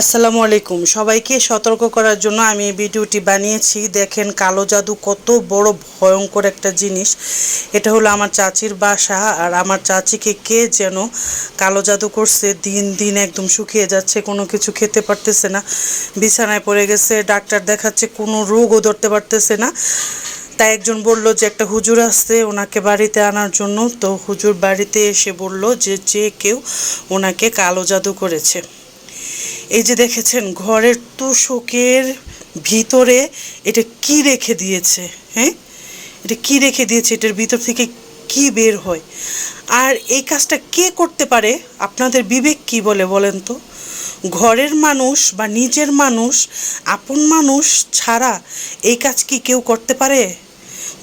আসসালামু আলাইকুম। সবাইকে সতর্ক করার জন্য আমি এই ভিডিওটি বানিয়েছি। দেখেন কালো জাদু কত বড় ভয়ঙ্কর একটা জিনিস। এটা হলো আমার চাচির বাসা আর আমার চাচিকে কে যেন কালো জাদু করছে, দিন দিন একদম শুকিয়ে যাচ্ছে, কোনো কিছু খেতে পারতেছে না। বিছানায় পড়ে গেছে, ডাক্তার দেখাচ্ছে, কোনো রোগও ধরতে পারতেছে না। তাই একজন বলল যে, একটা হুজুর আসছে ওনাকে বাড়িতে আনার জন্য। তো হুজুর বাড়িতে এসে বলল যে যে কেউ ওনাকে কালো জাদু করেছে। এই যে দেখেছেন, ঘরের তোষকের ভিতরে এটা কি রেখে দিয়েছে হ্যাঁ? এটা কি রেখে দিয়েছে, এটার ভিতর থেকে কি বের হয়? আর এই কাজটা কে করতে পারে? আপনাদের বিবেক কি বলে বলেন তো? ঘরের মানুষ বা নিজের মানুষ, আপন মানুষ ছাড়া এই কাজ কি কেউ করতে পারে?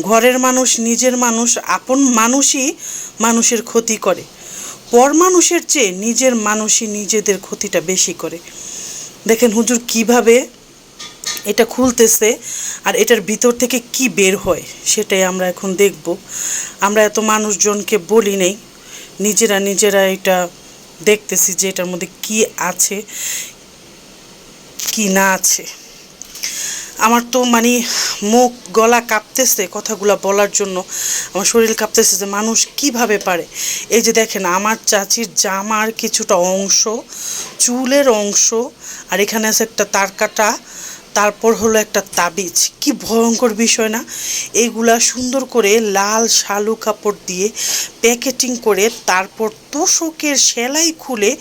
ঘরের মানুষ, নিজের মানুষ, আপন মানুষই মানুষের ক্ষতি করে। পর মানুষের চেয়ে নিজের মানুষই নিজেদের ক্ষতিটা বেশি করে। দেখেন হুজুর কীভাবে এটা খুলতেছে আর এটার ভিতর থেকে কি বের হয় সেটাই আমরা এখন দেখব। আমরা এত মানুষজনকে বলি নেই, নিজেরা নিজেরা এটা দেখতেছি যে এটার মধ্যে কি আছে, কি না আছে। আমার তো মানে মুখ, গলা কাঁপতেছে কথাগুলো বলার জন্য। আমার শরীর কাঁপতেছে যে মানুষ কীভাবে পারে? এই যে দেখেন, আমার চাচির জামার কিছুটা অংশ, চুলের অংশ, আর এখানে আছে একটা তারকাটা, তারপর হলো একটা তাবিজ। কি ভয়ঙ্কর বিষয় না? এইগুলা সুন্দর করে লাল শালু কাপড় দিয়ে প্যাকেটিং করে তারপর তোষকের সেলাই খুলে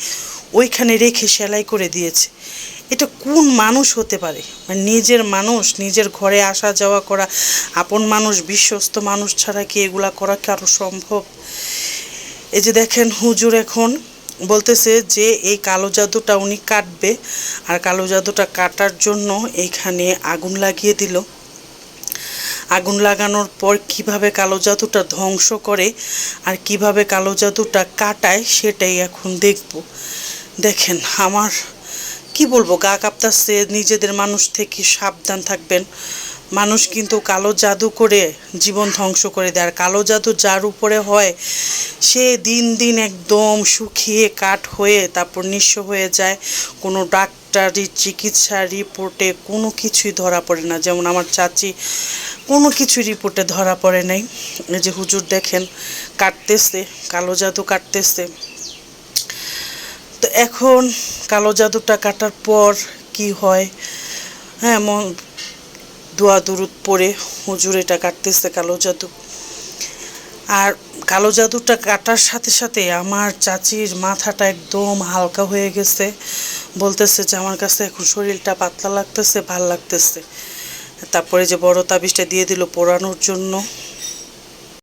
ওইখানে রেখে সেলাই করে দিয়েছে। কোন মানুষ হতে পারে? মানে নিজের মানুষ, নিজের ঘরে আসা যাওয়া করা, আপন মানুষ, বিশ্বস্ত মানুষ ছাড়া কি এগুলা করা কারও সম্ভব? এই যে দেখেন হুজুর এখন বলতেছে যে এই কালো জাদুটা উনি কাটবে আর কালো জাদুটা কাটার জন্য এইখানে আগুন লাগিয়ে দিল। আগুন লাগানোর পর কীভাবে কালো জাদুটা ধ্বংস করে আর কীভাবে কালো জাদুটা কাটায় সেটাই এখন দেখব। দেখেন আমার কি বলব, গা কাঁপতাছে, নিজেদের মানুষ থেকে সাবধান থাকবেন। মানুষ কিন্তু কালো জাদু করে জীবন ধ্বংস করে দেয়। আর কালো জাদু যার উপরে হয়, সে দিন দিন একদম শুকিয়ে কাঠ হয়ে তারপর নিঃস্ব হয়ে যায়। কোনো ডাক্তারি, চিকিৎসা রিপোর্টে কোনো কিছুই ধরা পড়ে না। যেমন আমার চাচি কোনো কিছু রিপোর্টে ধরা পড়ে নাই। যে হুজুর দেখেন, কাটতেছে, কালো জাদু কাটতেছে। তো এখন কালো জাদুটা কাটার পর কি হয়? হ্যাঁ মন, দোয়া দুরুদ পরে হুজুর এটা কাটতেছে কালো জাদু। আর কালো জাদুটা কাটার সাথে সাথে আমার চাচির মাথাটা একদম হালকা হয়ে গেছে। বলতেছে যে, আমার কাছে এখন শরীরটা পাতলা লাগতেছে, ভালো লাগতেছে। তারপরে যে বড় তাবিজটা দিয়ে দিল পোড়ানোর জন্য।